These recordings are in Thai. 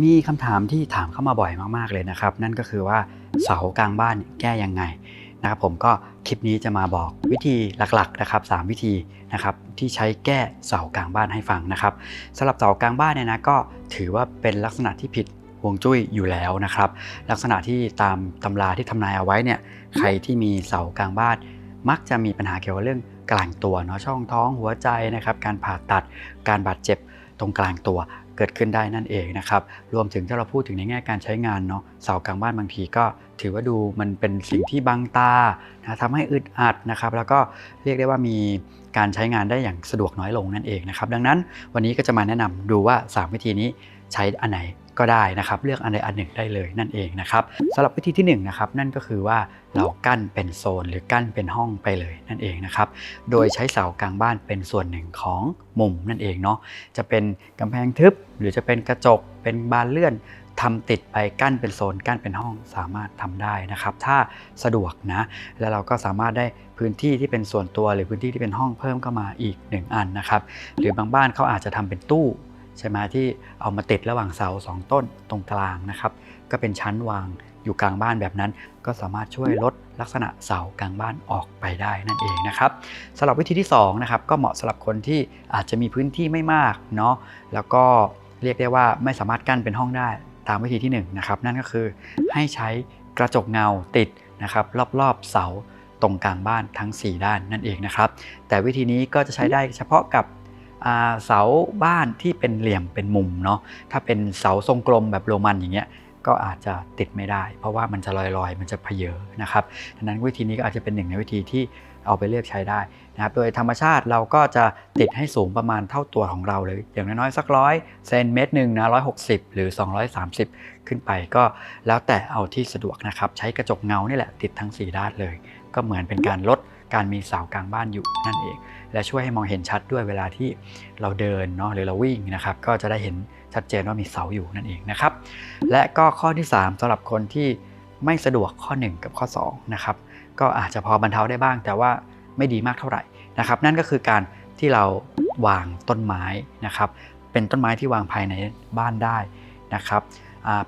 มีคำถามที่ถามเข้ามาบ่อยมากๆเลยนะครับ นั่นก็คือว่าเสากลางบ้านแก้ยังไงนะครับผมก็คลิปนี้จะมาบอกวิธีหลักๆนะครับ3วิธีนะครับที่ใช้แก้เสากลางบ้านให้ฟังนะครับสำหรับเสากลางบ้านเนี่ยนะก็ถือว่าเป็นลักษณะที่ผิดฮวงจุ้ยอยู่แล้วนะครับ ลักษณะที่ตามตำราที่ทำนายเอาไว้เนี่ยใครที่มีเสากลางบ้าน มักจะมีปัญหาเกี่ยวกับเรื่องกลางตัวเนาะช่องท้องหัวใจนะครับการผ่าตัดการบาดเจ็บตรงกลางตัว เกิดขึ้นได้นั่นเองนะครับรวมถึงถ้าเราพูดถึงในแง่การใช้งานเนาะเสากลางบ้านบางทีก็ถือว่าดูมันเป็นสิ่งที่บังตานะทำให้อึดอัดนะครับแล้วก็เรียกได้ว่ามีการใช้งานได้อย่างสะดวกน้อยลงนั่นเองนะครับดังนั้นวันนี้ก็จะมาแนะนำดูว่า 3 วิธีนี้ใช้อันไหน ก็ได้นะครับ เลือกอันใดอันหนึ่งได้เลยนั่นเองนะครับสำหรับวิธีที่1นะครับนั่นก็คือว่าเรากั้นเป็นโซนหรือกั้นเป็นห้องไปเลยนั่นเองนะครับโดยใช้เสากลางบ้านเป็นส่วนหนึ่งของมุมนั่นเองเนาะจะเป็นกำแพงทึบหรือจะเป็นกระจกเป็นบานเลื่อนทำติดไปกั้นเป็นโซนกั้นเป็นห้องสามารถทำได้นะครับ ถ้าสะดวกนะ แล้วเราก็สามารถได้พื้นที่ที่เป็นส่วนตัวหรือพื้นที่ที่เป็นห้องเพิ่มเข้ามาอีก 1 อันนะครับ หรือบางบ้านเขาอาจจะทำเป็นตู้ ใช่ไหมที่เอามาติดระหว่างเสาสองต้นตรงกลางนะครับ ก็เป็นชั้นวางอยู่กลางบ้านแบบนั้น ก็สามารถช่วยลดลักษณะเสากลางบ้านออกไปได้นั่นเองนะครับสำหรับวิธีที่2นะครับก็เหมาะสำหรับคนที่อาจจะมีพื้นที่ไม่มากเนาะแล้วก็เรียกได้ว่าไม่สามารถกั้นเป็นห้องได้ตามวิธีที่1นะครับนั่นก็คือให้ใช้กระจกเงาติดนะครับรอบๆเสาตรงกลางบ้านทั้ง 4 ด้านนั่นเองนะครับแต่วิธีนี้ก็จะใช้ได้เฉพาะกับ เสาบ้านที่เป็นเหลี่ยมเป็นมุมเนาะถ้าเป็นเสาทรงกลมแบบโรมันอย่างเงี้ยก็อาจจะติดไม่ได้ เพราะว่ามันจะลอยๆ มันจะเพเยอนะครับดังนั้นวิธีนี้ก็อาจจะเป็นหนึ่งในวิธีที่เอาไปเลือกใช้ได้นะครับโดยธรรมชาติเราก็จะติดให้สูงประมาณเท่าตัวของเราเลย อย่างน้อยๆสักร้อยเซนเมตรหนึ่งนะร้อยหกสิบหรือ 230 ขึ้นไปก็แล้วแต่เอาที่สะดวกนะครับ ใช้กระจกเงานี่แหละติดทั้ง 4 ด้านเลย ก็เหมือนเป็นการลด การมีเสากลางบ้านอยู่นั่นเอง และช่วยให้มองเห็นชัดด้วยเวลาที่เราเดินเนาะหรือเราวิ่งนะครับก็จะได้เห็นชัดเจนว่ามีเสาอยู่นั่นเองนะครับและก็ข้อที่ 3สำหรับคนที่ไม่สะดวกข้อ 1 กับข้อ2นะครับก็อาจจะพอบรรเทาได้บ้าง แต่ว่าไม่ดีมากเท่าไหร่นะครับ นั่นก็คือการที่เราวางต้นไม้นะครับเป็นต้นไม้ที่วางภายในบ้านได้นะครับ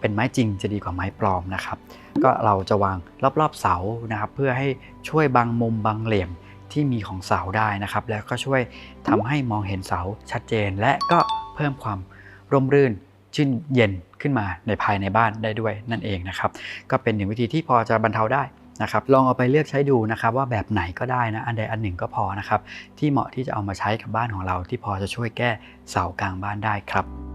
เป็นไม้จริงจะดีกว่าไม้ปลอมนะครับ ก็เราจะวางรอบๆเสานะครับ เพื่อให้ช่วยบังมุมบังเหลี่ยมที่มีของเสาได้นะครับ แล้วก็ช่วยทำให้มองเห็นเสาชัดเจน และก็เพิ่มความร่มรื่นชื่นเย็นขึ้นมาในภายในบ้านได้ด้วยนั่นเองนะครับ ก็เป็นหนึ่งวิธีที่พอจะบรรเทาได้นะครับลองเอาไปเลือกใช้ดูนะครับว่าแบบไหนก็ได้นะอันใดอันหนึ่งก็พอนะครับที่เหมาะที่จะเอามาใช้กับบ้านของเราที่พอจะช่วยแก้เสากลางบ้านได้ครับ